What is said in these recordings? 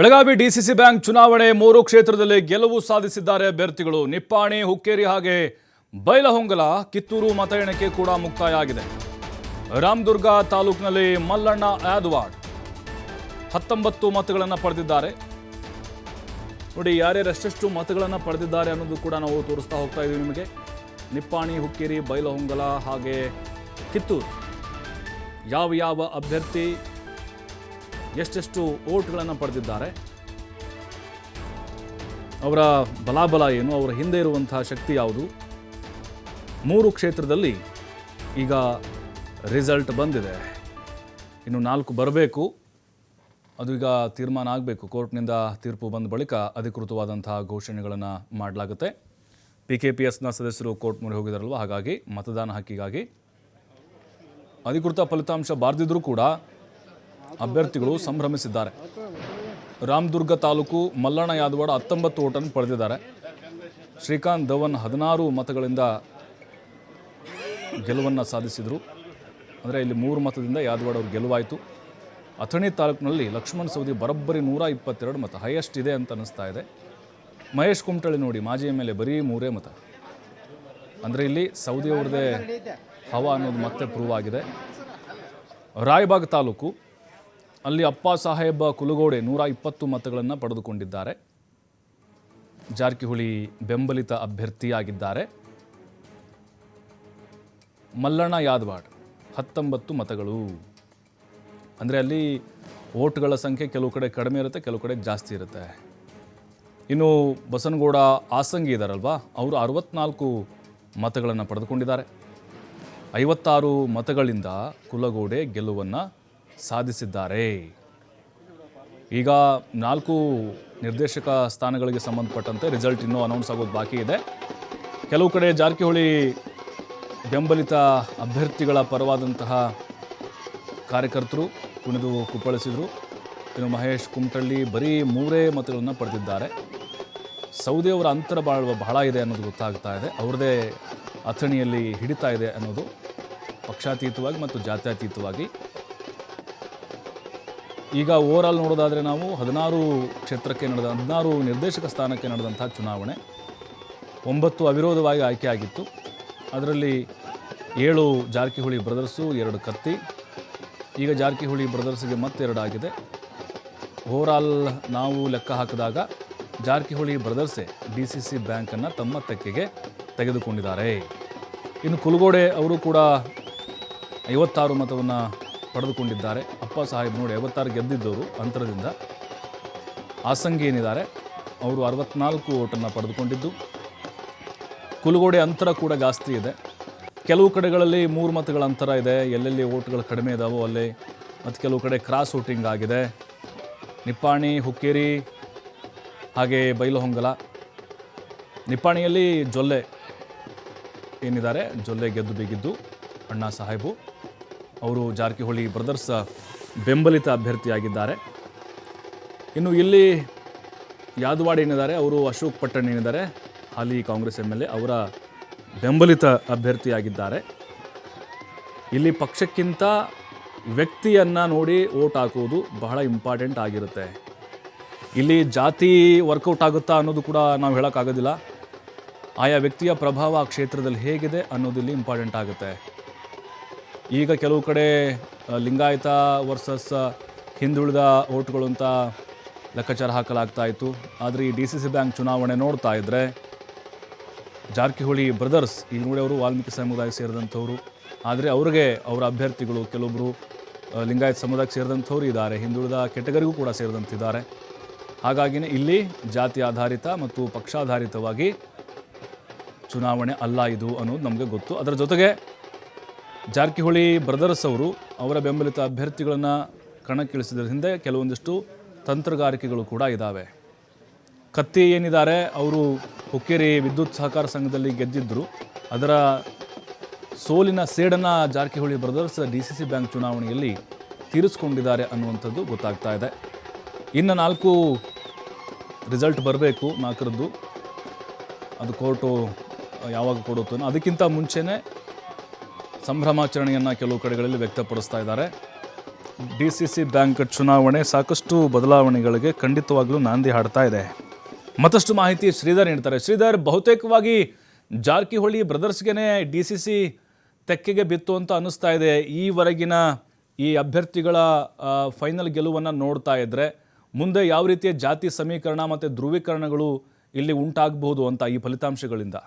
Belagavi DCC bank ಚುನಾವಣೆ ಮೂರು ಕ್ಷೇತ್ರದಲ್ಲಿ ಗೆಲುವು ಸಾಧಿಸಿದ್ದಾರೆ ಅಭ್ಯರ್ಥಿಗಳು. ನಿಪ್ಪಾಣಿ, ಹುಕ್ಕೇರಿ ಹಾಗೆ ಬೈಲಹೊಂಗಲ, ಕಿತ್ತೂರು ಮತ ಎಣಿಕೆ ಕೂಡ ಮುಕ್ತಾಯ ಆಗಿದೆ ರಾಮದುರ್ಗ ತಾಲೂಕಿನಲ್ಲಿ ಮಲ್ಲಣ್ಣ ಆದ್ವಾಡ್ ಹತ್ತೊಂಬತ್ತು ಮತಗಳನ್ನು ಪಡೆದಿದ್ದಾರೆ. ನೋಡಿ ಯಾರ್ಯಾರು ಎಷ್ಟೆಷ್ಟು ಮತಗಳನ್ನು ಪಡೆದಿದ್ದಾರೆ ಅನ್ನೋದು ಕೂಡ ನಾವು ತೋರಿಸ್ತಾ ಹೋಗ್ತಾ ಇದ್ದೀವಿ ನಿಮಗೆ. ನಿಪ್ಪಾಣಿ, ಹುಕ್ಕೇರಿ, ಬೈಲಹೊಂಗಲ ಹಾಗೆ ಕಿತ್ತೂರು. ಯಾವ ಯಾವ ಅಭ್ಯರ್ಥಿ ಎಷ್ಟೆಷ್ಟು ಓಟ್ಗಳನ್ನು ಪಡೆದಿದ್ದಾರೆ. ಅವರ ಬಲಾಬಲ ಏನು, ಅವರ ಹಿಂದೆ ಇರುವಂತಹ ಶಕ್ತಿ ಯಾವುದು. ಮೂರು ಕ್ಷೇತ್ರದಲ್ಲಿ ಈಗ ರಿಸಲ್ಟ್ ಬಂದಿದೆ. ಇನ್ನು ನಾಲ್ಕು ಬರಬೇಕು. ಅದು ಈಗ ತೀರ್ಮಾನ ಆಗಬೇಕು. ಕೋರ್ಟ್ನಿಂದ ತೀರ್ಪು ಬಂದ ಬಳಿಕ ಅಧಿಕೃತವಾದಂತಹ ಘೋಷಣೆಗಳನ್ನು ಮಾಡಲಾಗುತ್ತೆ. ಪಿ ಕೆ ಪಿ ಎಸ್ನ ಸದಸ್ಯರು ಕೋರ್ಟ್ ಮೊರೆ ಹೋಗಿದಾರಲ್ವ? ಹಾಗಾಗಿ ಮತದಾನ ಹಕ್ಕಿಗಾಗಿ. ಅಧಿಕೃತ ಫಲಿತಾಂಶ ಬಾರ್ದಿದ್ರೂ ಕೂಡ ಅಭ್ಯರ್ಥಿಗಳು ಸಂಭ್ರಮಿಸಿದ್ದಾರೆ. ರಾಮದುರ್ಗ ತಾಲೂಕು ಮಲ್ಲಣ್ಣ ಯಾದವಾಡ ಹತ್ತೊಂಬತ್ತು ಓಟನ್ನು ಪಡೆದಿದ್ದಾರೆ. ಶ್ರೀಕಾಂತ್ ಧವನ್ ಹದಿನಾರು ಮತಗಳಿಂದ ಗೆಲುವನ್ನು ಸಾಧಿಸಿದರು. ಅಂದರೆ ಇಲ್ಲಿ ಮೂರು ಮತದಿಂದ ಯಾದವಾಡ ಅವರು ಗೆಲುವಾಯಿತು. ಅಥಣಿ ತಾಲೂಕಿನಲ್ಲಿ ಲಕ್ಷ್ಮಣ್ ಸವದಿ ಬರೋಬ್ಬರಿ ನೂರ ಇಪ್ಪತ್ತೆರಡು ಮತ, ಹೈಯೆಸ್ಟ್ ಇದೆ ಅಂತ ಅನ್ನಿಸ್ತಾ ಇದೆ. ಮಹೇಶ್ ಕುಮಟಳ್ಳಿ ನೋಡಿ, ಮಾಜಿ ಎಂ ಎಲ್ ಎ ಬರೀ ಮೂರೇ ಮತ. ಅಂದರೆ ಇಲ್ಲಿ ಸೌದಿ ಅವ್ರದ್ದೇ ಹವಾ ಅನ್ನೋದು ಮತ್ತೆ ಪ್ರೂವ್ ಆಗಿದೆ. ರಾಯಬಾಗ್ ತಾಲೂಕು ಅಲ್ಲಿ ಅಪ್ಪ ಸಾಹೇಬ ಕುಲಗೋಡೆ ನೂರ ಇಪ್ಪತ್ತು ಮತಗಳನ್ನು ಪಡೆದುಕೊಂಡಿದ್ದಾರೆ. ಜಾರಕಿಹೊಳಿ ಬೆಂಬಲಿತ ಅಭ್ಯರ್ಥಿಯಾಗಿದ್ದಾರೆ. ಮಲ್ಲಣ್ಣ ಯಾದವಾಡ್, ಹತ್ತೊಂಬತ್ತು ಮತಗಳು. ಅಂದರೆ ಅಲ್ಲಿ ಓಟ್ಗಳ ಸಂಖ್ಯೆ ಕೆಲವು ಕಡೆ ಕಡಿಮೆ ಇರುತ್ತೆ, ಕೆಲವು ಕಡೆ ಜಾಸ್ತಿ ಇರುತ್ತೆ. ಇನ್ನು ಬಸನಗೌಡ ಆಸಂಗಿ ಇದ್ದಾರಲ್ವಾ ಅವರು ಅರವತ್ನಾಲ್ಕು ಮತಗಳನ್ನು ಪಡೆದುಕೊಂಡಿದ್ದಾರೆ. ಐವತ್ತಾರು ಮತಗಳಿಂದ ಕುಲಗೋಡೆ ಗೆಲುವನ್ನು ಸಾಧಿಸಿದ್ದಾರೆ. ಈಗ ನಾಲ್ಕು ನಿರ್ದೇಶಕ ಸ್ಥಾನಗಳಿಗೆ ಸಂಬಂಧಪಟ್ಟಂತೆ ರಿಸಲ್ಟ್ ಇನ್ನೂ ಅನೌನ್ಸ್ ಆಗೋದು ಬಾಕಿ ಇದೆ. ಕೆಲವು ಕಡೆ ಜಾರಕಿಹೊಳಿ ಬೆಂಬಲಿತ ಅಭ್ಯರ್ಥಿಗಳ ಪರವಾದಂತಹ ಕಾರ್ಯಕರ್ತರು ಕುಣಿದು ಕುಪ್ಪಳಿಸಿದರು. ಇನ್ನು ಮಹೇಶ್ ಕುಮಟಳ್ಳಿ ಬರೀ ಮೂರೇ ಮತಗಳನ್ನು ಪಡೆದಿದ್ದಾರೆ. ಸೌದಿಯವರ ಅಂತರ ಬಾಳುವ ಬಹಳ ಇದೆ ಅನ್ನೋದು ಗೊತ್ತಾಗ್ತಾ ಇದೆ. ಅವ್ರದ್ದೇ ಅಥಣಿಯಲ್ಲಿ ಹಿಡಿತಾ ಇದೆ ಅನ್ನೋದು ಪಕ್ಷಾತೀತವಾಗಿ ಮತ್ತು ಜಾತ್ಯತೀತವಾಗಿ ಈಗ ಓವರಾಲ್ ನೋಡೋದಾದರೆ ನಾವು ಹದಿನಾರು ಕ್ಷೇತ್ರಕ್ಕೆ ನಡೆದ, ಹದಿನಾರು ನಿರ್ದೇಶಕ ಸ್ಥಾನಕ್ಕೆ ನಡೆದಂಥ ಚುನಾವಣೆ. ಒಂಬತ್ತು ಅವಿರೋಧವಾಗಿ ಆಯ್ಕೆಯಾಗಿತ್ತು ಅದರಲ್ಲಿ ಏಳು ಜಾರಕಿಹೊಳಿ ಬ್ರದರ್ಸು, ಎರಡು ಕತ್ತಿ. ಈಗ ಜಾರಕಿಹೊಳಿ ಬ್ರದರ್ಸ್ಗೆ ಮತ್ತೆರಡು ಆಗಿದೆ ಓವರಾಲ್ ನಾವು ಲೆಕ್ಕ ಹಾಕಿದಾಗ ಜಾರಕಿಹೊಳಿ ಬ್ರದರ್ಸೇ ಡಿ ಸಿ ಸಿ ಬ್ಯಾಂಕನ್ನು ತಮ್ಮ ತೆಕ್ಕೆಗೆ ತೆಗೆದುಕೊಂಡಿದ್ದಾರೆ. ಇನ್ನು ಕುಲಗೋಡೆ ಅವರು ಕೂಡ ಐವತ್ತಾರು ಮತವನ್ನು ಪಡೆದುಕೊಂಡಿದ್ದಾರೆ. ಅಪ್ಪ ಸಾಹೇಬ್ ನೋಡಿ ಐವತ್ತಾರು ಗೆದ್ದಿದ್ದವರು ಅಂತರದಿಂದ ಆಸಂಗಿ ಏನಿದ್ದಾರೆ, ಅವರು ಅರವತ್ನಾಲ್ಕು ಓಟನ್ನು ಪಡೆದುಕೊಂಡಿದ್ದು. ಕುಲಗೋಡೆ ಅಂತರ ಕೂಡ ಜಾಸ್ತಿ ಇದೆ. ಕೆಲವು ಕಡೆಗಳಲ್ಲಿ ಮೂರು ಮತಗಳ ಅಂತರ ಇದೆ. ಎಲ್ಲೆಲ್ಲಿ ಓಟ್ಗಳು ಕಡಿಮೆ ಇದಾವೋ ಅಲ್ಲಿ ಮತ್ತು ಕೆಲವು ಕಡೆ ಕ್ರಾಸ್ ಓಟಿಂಗ್ ಆಗಿದೆ. ನಿಪ್ಪಾಣಿ, ಹುಕ್ಕೇರಿ, ಹಾಗೆ ಬೈಲಹೊಂಗಲ. ನಿಪ್ಪಾಣಿಯಲ್ಲಿ ಜೊಲ್ಲೆ ಏನಿದ್ದಾರೆ, ಜೊಲ್ಲೆ ಗೆದ್ದು ಬಿಗಿದ್ದು ಅಣ್ಣಾ ಸಾಹೇಬು. ಅವರು ಜಾರಕಿಹೊಳಿ ಬ್ರದರ್ಸ್ ಬೆಂಬಲಿತ ಅಭ್ಯರ್ಥಿಯಾಗಿದ್ದಾರೆ. ಇನ್ನು ಇಲ್ಲಿ ಯಾದವಾಡ್ ಏನಿದ್ದಾರೆ, ಅವರು ಅಶೋಕ್ ಪಟ್ಟಣ ಏನಿದ್ದಾರೆ, ಹಾಲಿ ಕಾಂಗ್ರೆಸ್ ಎಂ ಎಲ್ ಎ ಅವರ ಬೆಂಬಲಿತ ಅಭ್ಯರ್ಥಿಯಾಗಿದ್ದಾರೆ. ಇಲ್ಲಿ ಪಕ್ಷಕ್ಕಿಂತ ವ್ಯಕ್ತಿಯನ್ನು ನೋಡಿ ಓಟ್ ಹಾಕುವುದು ಬಹಳ ಇಂಪಾರ್ಟೆಂಟ್ ಆಗಿರುತ್ತೆ. ಇಲ್ಲಿ ಜಾತಿ ವರ್ಕೌಟ್ ಆಗುತ್ತಾ ಅನ್ನೋದು ಕೂಡ ನಾವು ಹೇಳೋಕ್ಕಾಗೋದಿಲ್ಲ ಆಯಾ ವ್ಯಕ್ತಿಯ ಪ್ರಭಾವ ಆ ಕ್ಷೇತ್ರದಲ್ಲಿ ಹೇಗಿದೆ ಅನ್ನೋದು ಇಲ್ಲಿ ಇಂಪಾರ್ಟೆಂಟ್ ಆಗುತ್ತೆ. ಈಗ ಕೆಲವು ಕಡೆ ಲಿಂಗಾಯತ ವರ್ಸಸ್ ಹಿಂದುಳಿದ ಓಟ್ಗಳು ಅಂತ ಲೆಕ್ಕಾಚಾರ ಹಾಕಲಾಗ್ತಾ ಇತ್ತು. ಆದರೆ ಈ ಡಿ ಸಿ ಸಿ ಬ್ಯಾಂಕ್ ಚುನಾವಣೆ ನೋಡ್ತಾ ಇದ್ದರೆ ಜಾರಕಿಹೊಳಿ ಬ್ರದರ್ಸ್, ಈ ನೋಡಿ ಅವರು ವಾಲ್ಮೀಕಿ ಸಮುದಾಯ ಸೇರಿದಂಥವ್ರು. ಆದರೆ ಅವ್ರಿಗೆ ಅವರ ಅಭ್ಯರ್ಥಿಗಳು ಕೆಲವೊಬ್ಬರು ಲಿಂಗಾಯತ್ ಸಮುದಾಯಕ್ಕೆ ಸೇರಿದಂಥವ್ರು ಇದ್ದಾರೆ. ಹಿಂದುಳಿದ ಕೆಟಗರಿಗೂ ಕೂಡ ಸೇರಿದಂತಿದ್ದಾರೆ. ಹಾಗಾಗಿನೇ ಇಲ್ಲಿ ಜಾತಿ ಆಧಾರಿತ ಮತ್ತು ಪಕ್ಷಾಧಾರಿತವಾಗಿ ಚುನಾವಣೆ ಅಲ್ಲ ಇದು ಅನ್ನೋದು ನಮಗೆ ಗೊತ್ತು. ಅದರ ಜೊತೆಗೆ ಜಾರಕಿಹೊಳಿ ಬ್ರದರ್ಸ್ ಅವರು ಅವರ ಬೆಂಬಲಿತ ಅಭ್ಯರ್ಥಿಗಳನ್ನು ಕಣಕ್ಕಿಳಿಸಿದ್ರ ಹಿಂದೆ ಕೆಲವೊಂದಿಷ್ಟು ತಂತ್ರಗಾರಿಕೆಗಳು ಕೂಡ ಇದ್ದಾವೆ ಕತ್ತಿ ಏನಿದ್ದಾರೆ, ಅವರು ಹುಕ್ಕೇರಿ ವಿದ್ಯುತ್ ಸಹಕಾರ ಸಂಘದಲ್ಲಿ ಗೆದ್ದಿದ್ದರು ಅದರ ಸೋಲಿನ ಸೇಡನ್ನು Jarkiholi brothers D C C bank ಚುನಾವಣೆಯಲ್ಲಿ ತೀರಿಸ್ಕೊಂಡಿದ್ದಾರೆ ಅನ್ನುವಂಥದ್ದು ಗೊತ್ತಾಗ್ತಾ ಇದೆ. ಇನ್ನು ನಾಲ್ಕು ರಿಸಲ್ಟ್ ಬರಬೇಕು, ನಾಲ್ಕರದ್ದು. ಅದು ಕೋರ್ಟು ಯಾವಾಗ ಕೊಡುತ್ತೋ ಅದಕ್ಕಿಂತ ಮುಂಚೆನೇ ಸಂಭ್ರಮಾಚರಣೆಯನ್ನು ಕೆಲವು ಕಡೆಗಳಲ್ಲಿ ವ್ಯಕ್ತಪಡಿಸ್ತಾ ಇದ್ದಾರೆ. ಡಿ ಸಿ ಸಿ ಬ್ಯಾಂಕ್ ಚುನಾವಣೆ ಸಾಕಷ್ಟು ಬದಲಾವಣೆಗಳಿಗೆ ಖಂಡಿತವಾಗಲೂ ನಾಂದಿ ಹಾಡ್ತಾ ಇದೆ. ಮತ್ತಷ್ಟು ಮಾಹಿತಿ ಶ್ರೀಧರ್ ನೀಡ್ತಾರೆ. ಶ್ರೀಧರ್, ಬಹುತೇಕವಾಗಿ ಜಾರಕಿಹೊಳಿ ಬ್ರದರ್ಸ್ಗೆನೆ ಡಿ ಸಿ ಸಿ ತೆಕ್ಕೆಗೆ ಬಿತ್ತು ಅಂತ ಅನ್ನಿಸ್ತಾ ಇದೆ. ಈವರೆಗಿನ ಈ ಅಭ್ಯರ್ಥಿಗಳ ಫೈನಲ್ ಗೆಲುವನ್ನು ನೋಡ್ತಾ ಇದ್ದರೆ ಮುಂದೆ ಯಾವ ರೀತಿಯ ಜಾತಿ ಸಮೀಕರಣ ಮತ್ತು ಧ್ರುವೀಕರಣಗಳು ಇಲ್ಲಿ ಉಂಟಾಗಬಹುದು ಅಂತ ಈ ಫಲಿತಾಂಶಗಳಿಂದ.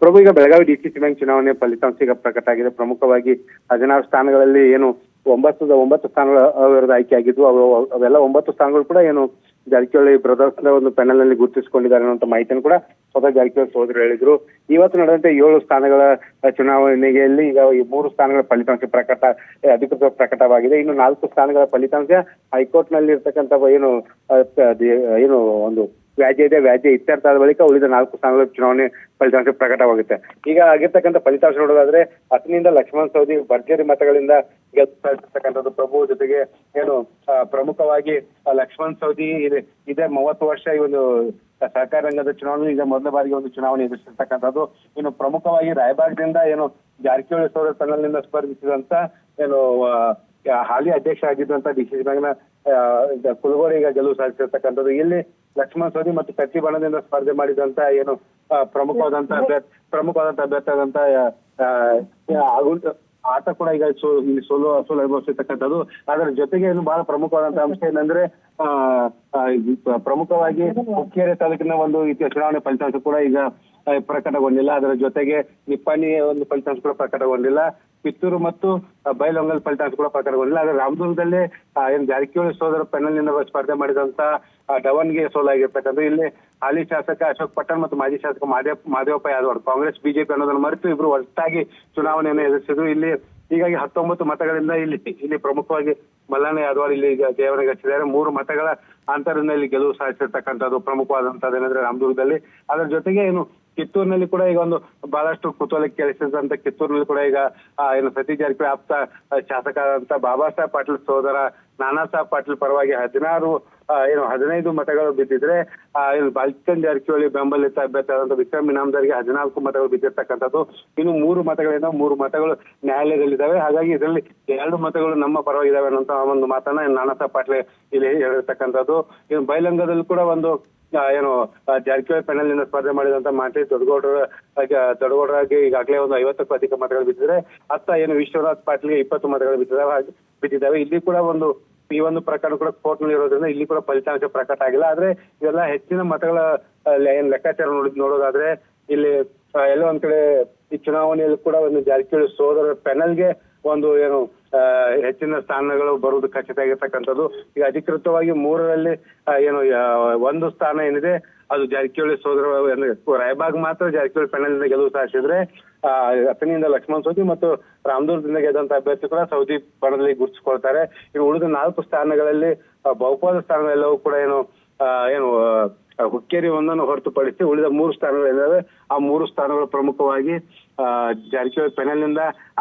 ಪ್ರಭು ಈಗ ಬೆಳಗಾವಿ ಡಿ ಸಿ ಬ್ಯಾಂಕ್ ಚುನಾವಣೆ ಫಲಿತಾಂಶ ಈಗ ಪ್ರಕಟ ಆಗಿದೆ ಪ್ರಮುಖವಾಗಿ ಹದಿನಾರು ಸ್ಥಾನಗಳಲ್ಲಿ ಏನು ಒಂಬತ್ತು ಒಂಬತ್ತು ಸ್ಥಾನಗಳು ಅವರದ್ದು ಆಗಿದ್ವು ಅವು ಅವೆಲ್ಲ ಒಂಬತ್ತು ಸ್ಥಾನಗಳು ಕೂಡ ಏನು ಜಾರಕಿಹೊಳಿ ಬ್ರದರ್ಸ್ನ ಒಂದು ಪ್ಯಾನೆಲ್ನಲ್ಲಿ ಗುರುತಿಸಿಕೊಂಡಿದ್ದಾರೆ ಅನ್ನುವಂತ ಮಾಹಿತಿಯನ್ನು ಕೂಡ ಸ್ವತಃ ಜಾರಕಿಹೊಳಿ ಸೋದರು ಹೇಳಿದ್ರು. ಇವತ್ತು ನಡೆದಂತೆ ಏಳು ಸ್ಥಾನಗಳ ಚುನಾವಣೆಯಲ್ಲಿ ಈಗ ಈ ಮೂರು ಸ್ಥಾನಗಳ ಫಲಿತಾಂಶ ಪ್ರಕಟ, ಅಧಿಕೃತ ಪ್ರಕಟವಾಗಿದೆ. ಇನ್ನು ನಾಲ್ಕು ಸ್ಥಾನಗಳ ಫಲಿತಾಂಶ ಹೈಕೋರ್ಟ್ನಲ್ಲಿ ಇರ್ತಕ್ಕಂಥ ಏನು ಏನು ಒಂದು ವ್ಯಾಜ್ಯ ಇದೆ, ವ್ಯಾಜ್ಯ ಇತ್ಯರ್ಥ ಆದ ಬಳಿಕ ಉಳಿದ ನಾಲ್ಕು ಸ್ಥಾನಗಳ ಚುನಾವಣೆ ಫಲಿತಾಂಶ ಪ್ರಕಟವಾಗುತ್ತೆ. ಈಗ ಆಗಿರ್ತಕ್ಕಂಥ ಫಲಿತಾಂಶ ನೋಡೋದಾದ್ರೆ, ಹತ್ತನಿಂದ ಲಕ್ಷ್ಮಣ್ ಸೌದಿ ಭರ್ಜರಿ ಮತಗಳಿಂದ ಗೆದ್ದು ಸಾಧಿಸಿರ್ತಕ್ಕಂಥದ್ದು ಪ್ರಭು ಜೊತೆಗೆ ಏನು ಪ್ರಮುಖವಾಗಿ ಲಕ್ಷ್ಮಣ್ ಸೌದಿ ಇದೆ ಮೂವತ್ತು ವರ್ಷ ಈ ಒಂದು ಸಹಕಾರ ರಂಗದ ಚುನಾವಣೆ, ಈಗ ಮೊದಲ ಬಾರಿಗೆ ಒಂದು ಚುನಾವಣೆ ಎದುರಿಸಿರ್ತಕ್ಕಂಥದ್ದು. ಇನ್ನು ಪ್ರಮುಖವಾಗಿ ರಾಯಬಾಗ್ದಿಂದ ಏನು, ಜಾರಕಿಹೊಳಿ ಸೌರ ಸ್ಥಾನದಿಂದ ಸ್ಪರ್ಧಿಸಿದಂತ ಏನು ಹಾಲಿ ಅಧ್ಯಕ್ಷ ಆಗಿದ್ದಂತ ಡಿ ಸಿ ಬ್ಯಾಂಕ್ನ ಈಗ ಗೆಲುವು ಸಾಧಿಸಿರ್ತಕ್ಕಂಥದ್ದು. ಇಲ್ಲಿ ಲಕ್ಷ್ಮಣ್ ಸೋದಿ ಮತ್ತು ಬಣದಿಂದ ಸ್ಪರ್ಧೆ ಮಾಡಿದಂತ ಏನು ಪ್ರಮುಖವಾದಂತ ಪ್ರಮುಖವಾದಂತ ಅಭ್ಯರ್ಥಿ ಆದಂತ ಆ, ಆ, ಆಗುಂಟ ಆತ ಕೂಡ ಈಗ ಸೋಲು ಸೋಲು ಅನುಭವಿಸಿರ್ತಕ್ಕಂಥದ್ದು. ಅದರ ಜೊತೆಗೆ ಏನು ಬಹಳ ಪ್ರಮುಖವಾದಂತ ಅಂಶ ಏನಂದ್ರೆ ಪ್ರಮುಖವಾಗಿ ಹುಕ್ಕೇರಿ ತಾಲೂಕಿನ ಒಂದು ರೀತಿಯ ಚುನಾವಣೆ ಫಲಿತಾಂಶ ಕೂಡ ಈಗ ಪ್ರಕಟಗೊಂಡಿಲ್ಲ. ಅದರ ಜೊತೆಗೆ ನಿಪ್ಪಾಣಿ ಒಂದು ಫಲಿತಾಂಶ ಕೂಡ ಪ್ರಕಟಗೊಂಡಿಲ್ಲ. ಕಿತ್ತೂರು ಮತ್ತು ಬೈಲೊಂಗಲ್ ಫಲಿತಾಂಶ ಕೂಡ ಪ್ರಕಟಗೊಂಡಿಲ್ಲ ಆದ್ರೆ ರಾಮದುರ್ಗದಲ್ಲಿ ಏನ್ ಜಾರಕಿಹೊಳಿ ಸೋದರ ಪೆನಲ್ನಿಂದ ಸ್ಪರ್ಧೆ ಮಾಡಿದಂತ ಡವನ್ಗೆ ಸೋಲಾಗಿರ್ತಕ್ಕಂಥ ಇಲ್ಲಿ ಹಾಲಿ ಶಾಸಕ ಅಶೋಕ್ ಪಟ್ಟಣ್ ಮತ್ತು ಮಾಜಿ ಶಾಸಕ ಮಾದೇವ್ ಮಾದೇವಪ್ಪ ಯಾದವ್ ಕಾಂಗ್ರೆಸ್, ಬಿಜೆಪಿ ಅನ್ನೋದನ್ನು ಮರೆತು ಇಬ್ರು ಒಟ್ಟಾಗಿ ಚುನಾವಣೆಯನ್ನು ಎದುರಿಸಿದ್ರು. ಇಲ್ಲಿ ಹೀಗಾಗಿ ಹತ್ತೊಂಬತ್ತು ಮತಗಳಿಂದ ಇಲ್ಲಿ ಇಲ್ಲಿ ಪ್ರಮುಖವಾಗಿ ಮಲ್ಲಣ್ಣ ಯಾದವ್ ಇಲ್ಲಿ ಜಯವನ್ನು ಗಳಿಸಿದ್ದಾರೆ ಮೂರು ಮತಗಳ ಅಂತರದಿಂದ ಇಲ್ಲಿ ಗೆಲುವು ಸಾಧಿಸಿರ್ತಕ್ಕಂಥದ್ದು ಪ್ರಮುಖವಾದಂತದ್ದು ಏನಂದ್ರೆ ರಾಮದುರ್ಗದಲ್ಲಿ. ಅದರ ಜೊತೆಗೆ ಏನು ಕಿತ್ತೂರಿನಲ್ಲಿ ಕೂಡ ಈಗ ಒಂದು ಬಹಳಷ್ಟು ಕುತೂಹಲ ಕೇಳಿಸಿದಂತ ಕಿತ್ತೂರಿನಲ್ಲಿ ಕೂಡ ಈಗ ಏನು ಸತೀಶ್ ಜಾರಕಿಹೊಳಿ ಆಪ್ತ ಶಾಸಕರಾದಂತ ಬಾಬಾ ಸಾಹೇಬ್ ಪಾಟೀಲ್ ಸೋದರ, ನಾನಾ ಸಾಹೇಬ್ ಪಾಟೀಲ್ ಪರವಾಗಿ ಹದಿನಾರು ಏನು ಹದಿನೈದು ಮತಗಳು ಬಿದ್ದಿದ್ರೆ ಏನು ಬಾಲ್ಕನ್ ಜಾರಕಿಹೊಳಿ ಬೆಂಬಲಿತ ಅಭ್ಯರ್ಥಿ ಆದಂತ ವಿಕ್ರಮ್ ಇನಾಮದಾರಿಗೆ ಹದಿನಾಲ್ಕು ಮತಗಳು ಬಿದ್ದಿರ್ತಕ್ಕಂಥದ್ದು. ಇನ್ನು ಮೂರು ಮತಗಳಿಂದ ಮೂರು ಮತಗಳು ನ್ಯಾಯಾಲಯದಲ್ಲಿದ್ದಾವೆ. ಹಾಗಾಗಿ ಇದರಲ್ಲಿ ಎರಡು ಮತಗಳು ನಮ್ಮ ಪರವಾಗಿದ್ದಾವೆ ಅನ್ನೋಂತ ಒಂದು ಮಾತನ್ನ ನಾನಾ ಸಾಹೇಬ್ ಪಾಟೀಲ್ ಇಲ್ಲಿ ಹೇಳಿರ್ತಕ್ಕಂಥದ್ದು. ಇನ್ನು ಬೈಲಂಗದಲ್ಲಿ ಕೂಡ ಒಂದು ಏನು ಜಾರಕಿಹೊಳಿ ಪ್ಯಾನೆಲ್ನಿಂದ ಸ್ಪರ್ಧೆ ಮಾಡಿದಂತ ಮಾಟಿ ದೊಡ್ಡಗೌಡರ ದೊಡ್ಡಗೌಡರಾಗಿ ಈಗಾಗಲೇ ಒಂದು ಐವತ್ತಕ್ಕೂ ಅಧಿಕ ಮತಗಳು ಬಿದ್ದಿದ್ರೆ, ಅತ್ತ ಏನು ವಿಶ್ವನಾಥ್ ಪಾಟೀಲ್ಗೆ ಇಪ್ಪತ್ತು ಮತಗಳು ಬಿದ್ದಿದ್ದಾವೆ ಬಿದ್ದಿದ್ದಾವೆ. ಇಲ್ಲಿ ಕೂಡ ಒಂದು, ಈ ಒಂದು ಪ್ರಕರಣ ಕೂಡ ಕೋರ್ಟ್ನಲ್ಲಿ ಇರೋದ್ರಿಂದ ಇಲ್ಲಿ ಕೂಡ ಫಲಿತಾಂಶ ಪ್ರಕಟ ಆಗಿಲ್ಲ. ಆದ್ರೆ ಇವೆಲ್ಲ ಹೆಚ್ಚಿನ ಮತಗಳ ಏನ್ ಲೆಕ್ಕಾಚಾರ ನೋಡಿದ್ ನೋಡೋದಾದ್ರೆ, ಇಲ್ಲಿ ಎಲ್ಲ ಒಂದ್ ಕಡೆ ಈ ಚುನಾವಣೆಯಲ್ಲಿ ಕೂಡ ಒಂದು ಜಾರಕಿಹೊಳಿ ಸೋದರ ಪ್ಯಾನಲ್ಗೆ ಒಂದು, ಏನು ಹೆಚ್ಚಿನ ಸ್ಥಾನಗಳು ಬರುವುದು ಖಚಿತ ಆಗಿರ್ತಕ್ಕಂಥದ್ದು. ಈಗ ಅಧಿಕೃತವಾಗಿ ಮೂರರಲ್ಲಿ ಏನು ಒಂದು ಸ್ಥಾನ ಏನಿದೆ, ಅದು ಜಾರಕಿಹೊಳಿ ಸೋದರ ರಾಯಬಾಗ್ ಮಾತ್ರ ಜಾರಕಿಹೊಳಿ ಪ್ಯಾನಲ್ನಿಂದ ಗೆಲುವು ಸಾಧಿಸಿದ್ರೆ ಅಥಣಿಯಿಂದ ಲಕ್ಷ್ಮಣ್ ಸೌದಿ ಮತ್ತು ರಾಮದುರ್ಗದಿಂದ ಗೆದ್ದಂತ ಅಭ್ಯರ್ಥಿ ಕೂಡ ಸೌದಿ ಬಣದಲ್ಲಿ ಗುರುತಿಸಿಕೊಳ್ತಾರೆ. ಇನ್ನು ಉಳಿದ ನಾಲ್ಕು ಸ್ಥಾನಗಳಲ್ಲಿ ಬಹುಪಾದ ಸ್ಥಾನಗಳೆಲ್ಲವೂ ಕೂಡ ಏನು ಏನು ಹುಕ್ಕೇರಿ ಒಂದನ್ನು ಹೊರತುಪಡಿಸಿ ಉಳಿದ ಮೂರು ಸ್ಥಾನಗಳು ಆ ಮೂರು ಸ್ಥಾನಗಳು ಪ್ರಮುಖವಾಗಿ ಜಾರಕಿಹೊಳಿ ಪ್ಯಾನೆಲ್ನಿಂದ